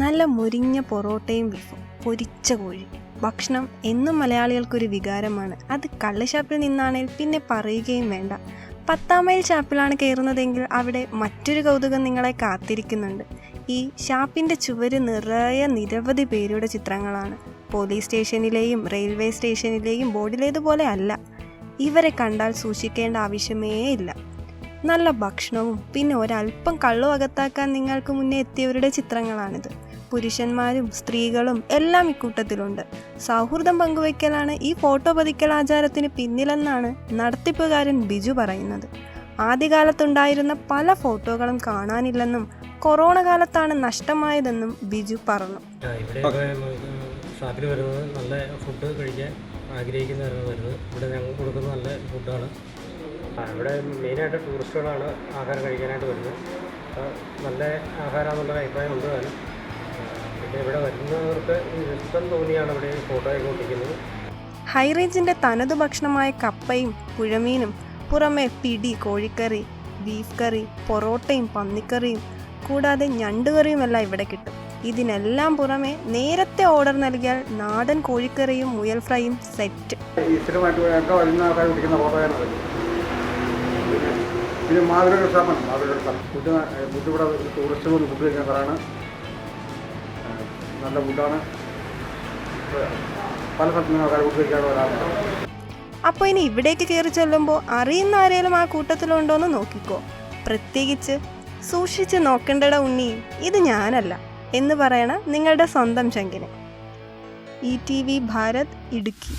നല്ല മുരിഞ്ഞ പൊറോട്ടയും ബീഫും പൊരിച്ച കോഴി. ഭക്ഷണം എന്നും മലയാളികൾക്കൊരു വികാരമാണ്. അത് കള്ളുഷാപ്പിൽ നിന്നാണെങ്കിൽ പിന്നെ പറയുകയും വേണ്ട. പത്താം മൈൽ ഷാപ്പിലാണ് കയറുന്നതെങ്കിൽ അവിടെ മറ്റൊരു കൗതുകം നിങ്ങളെ കാത്തിരിക്കുന്നുണ്ട്. ഈ ഷാപ്പിന്റെ ചുവര് നിറയെ നിരവധി പേരുടെ ചിത്രങ്ങളാണ്. പോലീസ് സ്റ്റേഷനിലെയും റെയിൽവേ സ്റ്റേഷനിലെയും ബോർഡിലേതുപോലെ അല്ല. ഇവരെ കണ്ടാൽ സൂക്ഷിക്കേണ്ട ആവശ്യമേ ഇല്ല. നല്ല ഭക്ഷണവും പിന്നെ ഒരല്പം കള്ളു അകത്താക്കാൻ നിങ്ങൾക്ക് മുന്നേ എത്തിയവരുടെ ചിത്രങ്ങളാണിത്. പുരുഷന്മാരും സ്ത്രീകളും എല്ലാം ഇക്കൂട്ടത്തിലുണ്ട്. സൗഹൃദം പങ്കുവയ്ക്കലാണ് ഈ ഫോട്ടോ പതിക്കൽ ആചാരത്തിന് പിന്നിലെന്നാണ് നടത്തിപ്പുകാരൻ ബിജു പറയുന്നത്. ആദ്യകാലത്തുണ്ടായിരുന്ന പല ഫോട്ടോകളും കാണാനില്ലെന്നും കൊറോണ കാലത്താണ് നഷ്ടമായതെന്നും ബിജു പറഞ്ഞു. വരുന്നത് നല്ല ഫുഡ് കഴിക്കാൻ ആഗ്രഹിക്കുന്നവരാണ് വരുന്നത്. ഇവിടെ ഞങ്ങൾ കൊടുക്കുന്ന നല്ല ഫുഡാണ്. ഇവിടെ മെയിനായിട്ട് ടൂറിസ്റ്റുകളാണ് ആഹാരം കഴിക്കാനായിട്ട് വരുന്നത്. നല്ല ആഹാരമെന്നുള്ള അഭിപ്രായം ഉണ്ട് താനും. ഇവിടെ വരുന്നവർക്ക് ഇഷ്ടം തോന്നിയാണ് ഇവിടെ ഫോട്ടോയൊക്കെ ഒട്ടിക്കുന്നത് ഹൈറേഞ്ചിന്റെ തനതു ഭക്ഷണമായ കപ്പയും പുഴമീനും പുറമെ പിടി കോഴിക്കറി ബീഫ് കറി പൊറോട്ടയും പന്നിക്കറിയും കൂടാതെ ഞണ്ടുകറിയുമെല്ലാം ഇവിടെ കിട്ടും. ഇതിനെല്ലാം പുറമെ നേരത്തെ ഓർഡർ നൽകിയാൽ നാടൻ കോഴിക്കറിയും മുയൽ ഫ്രൈയും സെറ്റ് പിന്നെ ഷാപ്പ് ഫുഡ് ഇവിടെ ടൂറിസ്റ്റുകൾ ഫുഡ് കഴിക്കുന്ന നല്ല ഫുഡാണ്. പല സ്ഥലത്തു നിന്ന് ആൾക്കാർ ഫുഡ് കഴിക്കാൻ വരാറുണ്ട് അപ്പോൾ ഇനി ഇവിടേക്ക് കയറി ചെല്ലുമ്പോൾ അറിയുന്ന ആരേലും ആ കൂട്ടത്തിലുണ്ടോ എന്ന് നോക്കിക്കോ. പ്രത്യേകിച്ച് സൂക്ഷിച്ച് നോക്കേണ്ടട ഉണ്ണി ഇത് ഞാനല്ല എന്ന് പറയണ നിങ്ങളുടെ സ്വന്തം ശങ്കിന്. E T V Bharat Idukki